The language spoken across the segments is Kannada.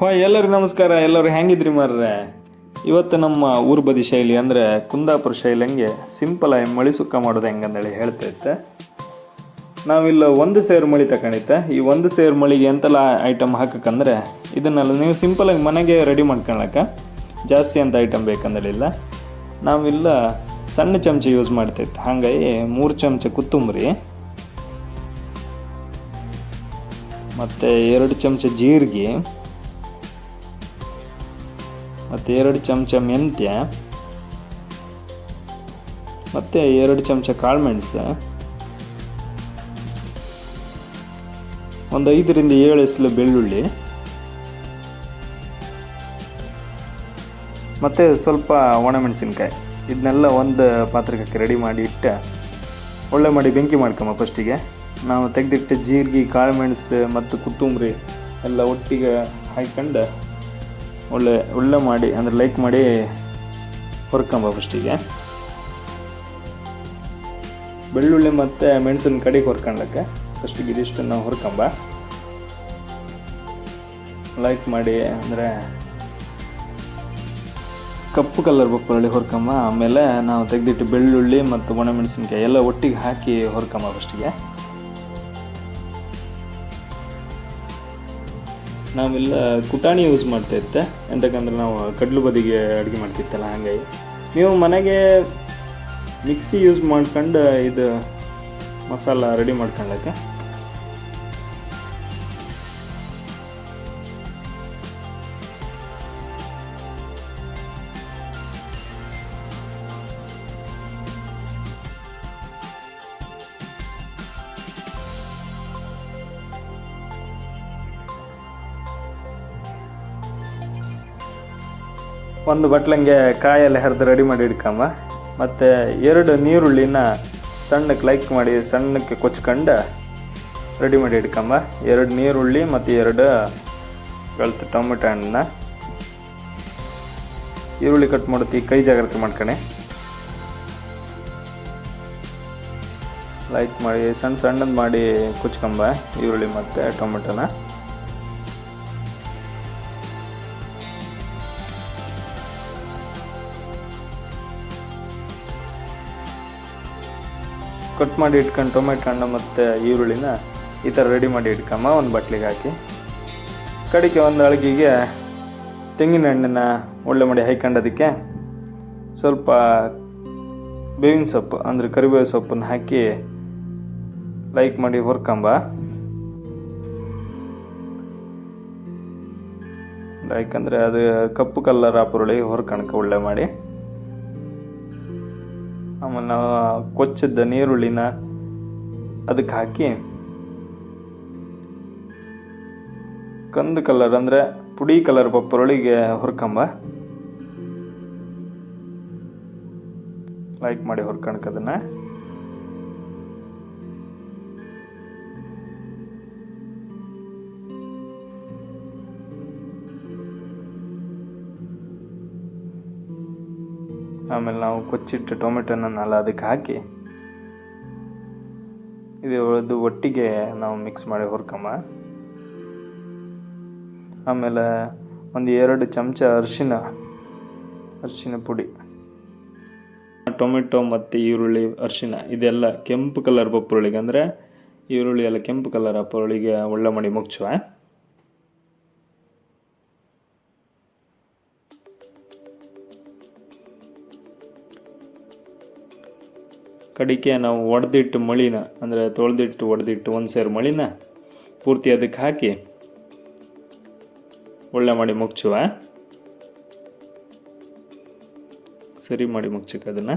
ಹಾಯ್, ಎಲ್ಲರಿಗೂ ನಮಸ್ಕಾರ. ಎಲ್ಲರೂ ಹೆಂಗಿದ್ರಿ ಮಾರ್ರೆ? ಇವತ್ತು ನಮ್ಮ ಊರು ಬದಿ ಶೈಲಿ ಅಂದರೆ ಕುಂದಾಪುರ ಶೈಲಿ ಹಂಗೆ ಸಿಂಪಲ್ ಆಗಿ ಮಳಿ ಸುಕ್ಕ ಮಾಡೋದು ಹೆಂಗಂದೇಳಿ ಹೇಳ್ತೈತೆ ನಾವಿಲ್ಲ ಒಂದು ಸೇರು ಮಳಿ ತಗೊಂಡಿದ್ದೆ ಈ ಒಂದು ಸೇರು ಮಳಿಗೆ ಎಂತೆಲ್ಲ ಐಟಮ್ ಹಾಕಕ್ಕಂದ್ರೆ ಇದನ್ನೆಲ್ಲ ನೀವು ಸಿಂಪಲಾಗಿ ಮನೆಗೆ ರೆಡಿ ಮಾಡ್ಕೊಳಕ್ಕೆ ಜಾಸ್ತಿ ಅಂತ ಐಟಮ್ ಬೇಕಂದೇಳಿಲ್ಲ ನಾವಿಲ್ಲ ಸಣ್ಣ ಚಮಚ ಯೂಸ್ ಮಾಡ್ತೈತೆ ಹಾಗಾಗಿ ಮೂರು ಚಮಚ ಕೊತ್ತಂಬರಿ. ಮತ್ತು ಎರಡು ಚಮಚ ಜೀರಿಗೆ, ಮತ್ತು ಎರಡು ಚಮಚ ಮೆಂತ್ಯ, ಮತ್ತು ಎರಡು ಚಮಚ ಕಾಳುಮೆಣಸು, ಒಂದು ಐದರಿಂದ ಏಳು ಎಸಲು ಬೆಳ್ಳುಳ್ಳಿ, ಮತ್ತು ಸ್ವಲ್ಪ ಒಣಮೆಣಸಿನ್ಕಾಯಿ. ಇದನ್ನೆಲ್ಲ ಒಂದು ಪಾತ್ರಕ್ಕೆ ರೆಡಿ ಮಾಡಿ ಇಟ್ಟು, ಒಳ್ಳೆ ಮಾಡಿ ಬೆಂಕಿ ಮಾಡ್ಕೊಂಬ ಫಸ್ಟಿಗೆ ನಾವು ತೆಗೆದಿಟ್ಟ ಜೀರಿಗೆ ಕಾಳುಮೆಣಸು ಮತ್ತು ಕೊತ್ತಂಬರಿ ಎಲ್ಲ ಒಟ್ಟಿಗೆ ಹಾಕ್ಕೊಂಡು ಒಳ್ಳೆ ಒಳ್ಳೆ ಮಾಡಿ, ಅಂದರೆ ಲೈಕ್ ಮಾಡಿ ಹೊರ್ಕೊಂಬ ಫಸ್ಟಿಗೆ ಬೆಳ್ಳುಳ್ಳಿ ಮತ್ತು ಮೆಣಸಿನ ಕಡೆಗೆ ಹೊರ್ಕೊಂಡಕ್ಕೆ ಫಸ್ಟಿಗೆ ಇದಿಷ್ಟು ನಾವು ಹೊರ್ಕೊಂಬ. ಲೈಕ್ ಮಾಡಿ, ಅಂದರೆ ಕಪ್ಪು ಕಲರ್ ಬಪ್ಪರಳ್ಳಿ ಹೊರ್ಕೊಂಬ. ಆಮೇಲೆ ನಾವು ತೆಗೆದಿಟ್ಟು ಬೆಳ್ಳುಳ್ಳಿ ಮತ್ತು ಒಣಮೆಣಸಿನ್ಕಾಯಿ ಎಲ್ಲ ಒಟ್ಟಿಗೆ ಹಾಕಿ ಹೊರ್ಕೊಂಬ ಫಸ್ಟಿಗೆ ನಾವೆಲ್ಲ ಕುಟಾಣಿ ಯೂಸ್ ಮಾಡ್ತಾ ಇತ್ತೆ ಎಂತಕ್ಕಂದ್ರೆ ನಾವು ಕಡ್ಲು ಬದಿಗೆ ಅಡುಗೆ ಮಾಡ್ತಿತ್ತಲ್ಲ, ಹಾಗಾಗಿ. ನೀವು ಮನೆಗೆ ಮಿಕ್ಸಿ ಯೂಸ್ ಮಾಡ್ಕೊಂಡು ಇದು ಮಸಾಲ ರೆಡಿ ಮಾಡ್ಕೊಳ್ಳಕ್ಕೆ ಒಂದು ಬಟ್ಲಂಗೆ ಕಾಯೆಲ್ಲ ಹರಿದು ರೆಡಿ ಮಾಡಿ ಇಡ್ಕೊಂಬ ಮತ್ತು ಎರಡು ನೀರುಳ್ಳಿನ ಸಣ್ಣಕ್ಕೆ ಲೈಕ್ ಮಾಡಿ ಸಣ್ಣಕ್ಕೆ ಕೊಚ್ಕೊಂಡು ರೆಡಿ ಮಾಡಿ ಇಡ್ಕೊಂಬ ಎರಡು ನೀರುಳ್ಳಿ ಮತ್ತು ಎರಡು ಬೆಳ್ತ ಟೊಮೆಟೊ ಹಣ್ಣನ್ನ. ಈರುಳ್ಳಿ ಕಟ್ ಮಾಡುತ್ತಿ ಕೈ ಜಾಗ್ರತೆ ಮಾಡ್ಕೊಣೆ. ಲೈಕ್ ಮಾಡಿ ಸಣ್ಣ ಸಣ್ಣದು ಮಾಡಿ ಕುಚ್ಕೊಂಬ ಈರುಳ್ಳಿ ಮತ್ತು ಟೊಮೆಟೊನ. ಕಟ್ ಮಾಡಿ ಇಟ್ಕೊಂಡು ಟೊಮೆಟೊ ಹಣ್ಣು ಮತ್ತು ಈರುಳ್ಳಿನ ಈ ಥರ ರೆಡಿ ಮಾಡಿ ಇಟ್ಕಮ್ಮ. ಒಂದು ಬಟ್ಲಿಗೆ ಹಾಕಿ. ಕಡಿಕೆ ಒಂದು ಅಳಗಿಗೆ ತೆಂಗಿನ ಹಣ್ಣನ್ನು ಒಳ್ಳೆ ಮಾಡಿ ಹಾಯ್ಕೊಂಡೋದಕ್ಕೆ ಸ್ವಲ್ಪ ಬೇವಿನ ಸೊಪ್ಪು, ಅಂದರೆ ಕರಿಬೇವು ಸೊಪ್ಪನ್ನು ಹಾಕಿ ಲೈಕ್ ಮಾಡಿ ಹೊರ್ಕಂಬ. ಲೈಕ್ ಅಂದರೆ ಅದು ಕಪ್ಪು ಕಲ್ಲರ್ ಆಪುರುಳಿ ಹೊರ್ಕಣಕ್ಕೆ ಒಳ್ಳೆ ಮಾಡಿ. ಆಮೇಲೆ ನಾವು ಕೊಚ್ಚಿದ್ದ ನೀರುಳ್ಳಿನ ಅದಕ್ಕೆ ಹಾಕಿ ಕಂದು ಕಲರ್ ಅಂದರೆ ಪುಡಿ ಕಲರ್ ಪಪ್ಪರೊಳಿಗೆ ಹುರ್ಕಂಬ. ಲೈಕ್ ಮಾಡಿ ಹುರ್ಕಣಕ್ಕೆ ಅದನ್ನ. ಆಮೇಲೆ ನಾವು ಕೊಚ್ಚಿಟ್ಟ ಟೊಮೆಟೊನನ್ನೆಲ್ಲ ಅದಕ್ಕೆ ಹಾಕಿ, ಇದು ಒಟ್ಟಿಗೆ ನಾವು ಮಿಕ್ಸ್ ಮಾಡಿ ಹುರ್ಕಮ್ಮ. ಆಮೇಲೆ ಒಂದು ಎರಡು ಚಮಚ ಅರಿಶಿನ ಅರಿಶಿನ ಪುಡಿ, ಟೊಮೆಟೊ ಮತ್ತು ಈರುಳ್ಳಿ, ಅರಿಶಿನ, ಇದೆಲ್ಲ ಕೆಂಪು ಕಲರ್ ಬಪ್ಪುರುಳಿಗೆ ಅಂದರೆ ಈರುಳ್ಳಿ ಎಲ್ಲ ಕೆಂಪು ಕಲರ್ ಅಪ್ಪರುಳಿಗೆ ಒಳ್ಳೆ ಮಾಡಿ ಮುಚ್ಚುವ ಕಡಿಕೆ ನಾವು ಒಡೆದಿಟ್ಟು ಮಳಿನ, ಅಂದರೆ ತೊಳೆದಿಟ್ಟು ಒಡೆದಿಟ್ಟು ಒಂದು ಸೇರು ಮಳಿನ ಪೂರ್ತಿ ಅದಕ್ಕೆ ಹಾಕಿ ಒಳ್ಳೆ ಮಾಡಿ ಮುಚ್ಚುವ ಸರಿ ಮಾಡಿ ಮುಚ್ಚಕ್ಕೆ ಅದನ್ನು.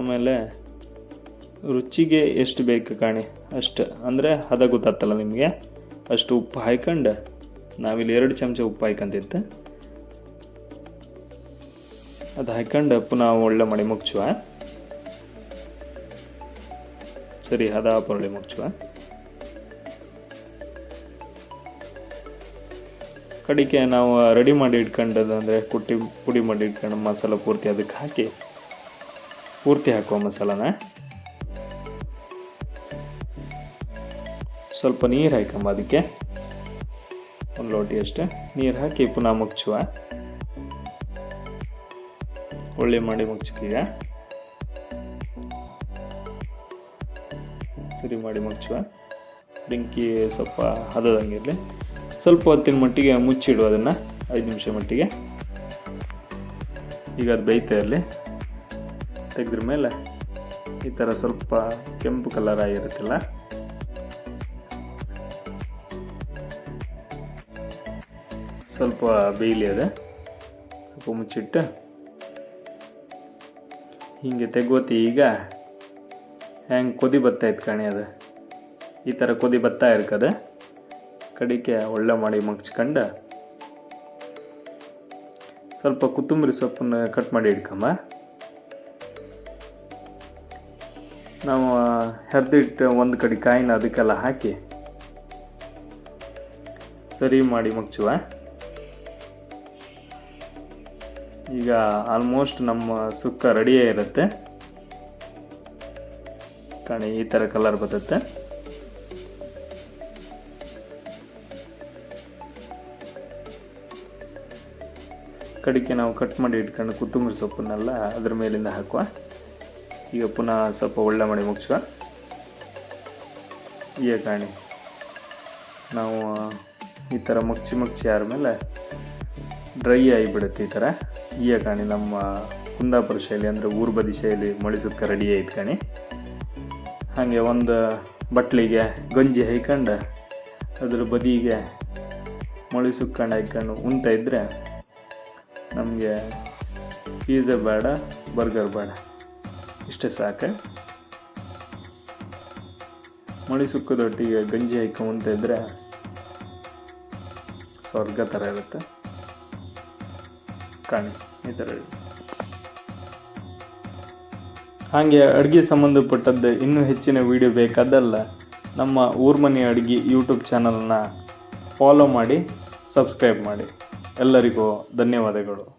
ಆಮೇಲೆ ರುಚಿಗೆ ಎಷ್ಟು ಬೇಕು ಕಾಣಿ? ಅಷ್ಟು, ಅಂದರೆ ಹದ ಗೊತ್ತಾಗ್ತಲ್ಲ ನಿಮಗೆ? ಅಷ್ಟು ಉಪ್ಪು ಹಾಯ್ಕೊಂಡು ನಾವಿಲ್ಲಿ ಎರಡು ಚಮಚ ಉಪ್ಪು ಹಾಯ್ಕೊಂತಿತ್ತು ಅದು ಹಾಕ್ಕೊಂಡು ಪುನಃ ಒಳ್ಳೆ ಮಡಿ ಮುಚ್ಚುವ. ಸರಿ ಹದ ಪರಳಿ ಮುಚ್ಚುವ. ಕಡಿಕೆ ನಾವು ರೆಡಿ ಮಾಡಿ ಇಟ್ಕೊಂಡದ್ದು ಅಂದರೆ ಕುಟ್ಟಿ, ಪುಡಿ ಮಾಡಿ ಇಟ್ಕೊಂಡು ಮಸಾಲ ಪೂರ್ತಿ ಅದಕ್ಕೆ ಹಾಕಿ ಪೂರ್ತಿ ಹಾಕುವ ಮಸಾಲಾನ. ಸ್ವಲ್ಪ ನೀರು ಹಾಕಂಬ ಅದಕ್ಕೆ. ಒಂದು ಲೋಟಿ ಅಷ್ಟೇ. ನೀರು ಹಾಕಿ ಪುನಃ ಮುಚ್ಚುವ. ಒಳ್ಳೆ ಮಾಡಿ ಮುಚ್ಚಿಕೀಗ ಸರಿ ಮಾಡಿ ಮುಚ್ಚುವ. ಬೆಂಕಿ ಸ್ವಲ್ಪ ಹದದಂಗಿರಲಿ. ಸ್ವಲ್ಪ ಹೊತ್ತಿನ ಮಟ್ಟಿಗೆ ಮುಚ್ಚಿಡುವ ಅದನ್ನು. ಐದು ನಿಮಿಷ ಮಟ್ಟಿಗೆ. ಈಗ ಅದು ಬೇಯ್ತಾ ಇರಲಿ. ತೆಗೆದ್ರ ಮೇಲೆ ಈ ಥರ ಸ್ವಲ್ಪ ಕೆಂಪು ಕಲರ್ ಆಗಿರುತ್ತಲ್ಲ. ಸ್ವಲ್ಪ ಬೇಯಲಿ ಅದು. ಸ್ವಲ್ಪ ಮುಚ್ಚಿಟ್ಟು ಹೀಗೆ ತೆಗೋತಿ ಈಗ. ಹೆಂಗೆ ಕೊದಿ ಬತ್ತೈತೆ ಕಣಿ ಅದು. ಈ ಥರ ಕೊದಿ ಬತ್ತಾ ಇರ್ಕದೆ. ಕಡಿಕೆ ಒಳ್ಳೆ ಮಾಡಿ ಮಗ್ಚ್ಕೊಂಡು ಸ್ವಲ್ಪ ಕೊತ್ತಂಬರಿ ಸೊಪ್ಪನ್ನು ಕಟ್ ಮಾಡಿ ಇಟ್ಕೊಂಬ. ನಾವು ಹೆರ್ದಿಟ್ಟು ಒಂದು ಕಡೆ ಕಾಯಿನ ಅದಕ್ಕೆಲ್ಲ ಹಾಕಿ ಸರಿ ಮಾಡಿ ಮಗ್ಚುವ ಈಗ ಆಲ್ಮೋಸ್ಟ್ ನಮ್ಮ ಸುಕ್ಕ ರೆಡಿಯೇ ಇರುತ್ತೆ. ಕಾಣಿ ಈ ಥರ ಕಲರ್ ಬರುತ್ತೆ. ಕಡಿಕೆ ನಾವು ಕಟ್ ಮಾಡಿ ಇಟ್ಕೊಂಡು ಕೊತ್ತಂಬರಿ ಸೊಪ್ಪನ್ನೆಲ್ಲ ಅದ್ರ ಮೇಲಿಂದ ಹಾಕುವ. ಈಗ ಪುನಃ ಸ್ವಲ್ಪ ಒಳ್ಳೆ ಮಾಡಿ ಮುಗಿಸುವ. ಈಗ ಕಾಣಿ ನಾವು ಈ ಥರ ಮುಚ್ಚಿ ಮುಚ್ಚಿ ಆದಮೇಲೆ ಡ್ರೈ ಆಗಿಬಿಡುತ್ತೆ ಈ ಥರ ಈಗ ಕಾಣಿ ನಮ್ಮ ಕುಂದಾಪುರ ಶೈಲಿ ಅಂದರೆ ಊರು ಬದಿ ಶೈಲಿ ಮಳಿಸುಕ್ಕ ರೆಡಿ ಆಯ್ತು ಕಾಣಿ ಹಾಗೆ ಒಂದು ಬಟ್ಲಿಗೆ ಗಂಜಿ ಹಾಯ್ಕೊಂಡು ಅದ್ರ ಬದಿಗೆ ಮೊಳಿ ಸುಕ್ಕೊಂಡು ಹಾಕ್ಕೊಂಡು ಉಣ್ತಾ ಇದ್ದರೆ ನಮಗೆ ಪೀಝಾ ಬೇಡ ಬರ್ಗರ್ ಬೇಡ. ಇಷ್ಟೇ ಸಾಕು. ಮೊಳಿ ಸುಕ್ಕದೊಟ್ಟಿಗೆ ಗಂಜಿ ಹಾಕ್ಕೊಂಡು ಉಣ್ತಾ ಇದ್ದರೆ ಸ್ವರ್ಗ ಥರ ಇರುತ್ತೆ. ಕಾಣಿ ಥರ ಹಾಗೆ ಅಡುಗೆ ಸಂಬಂಧಪಟ್ಟದ್ದು ಇನ್ನೂ ಹೆಚ್ಚಿನ ವಿಡಿಯೋ ಬೇಕಾದಲ್ಲ, ನಮ್ಮ ಊರ್ಮನಿ ಅಡುಗೆ ಯೂಟ್ಯೂಬ್ ಚಾನಲ್ನ ಫಾಲೋ ಮಾಡಿ ಸಬ್ಸ್ಕ್ರೈಬ್ ಮಾಡಿ. ಎಲ್ಲರಿಗೂ ಧನ್ಯವಾದಗಳು.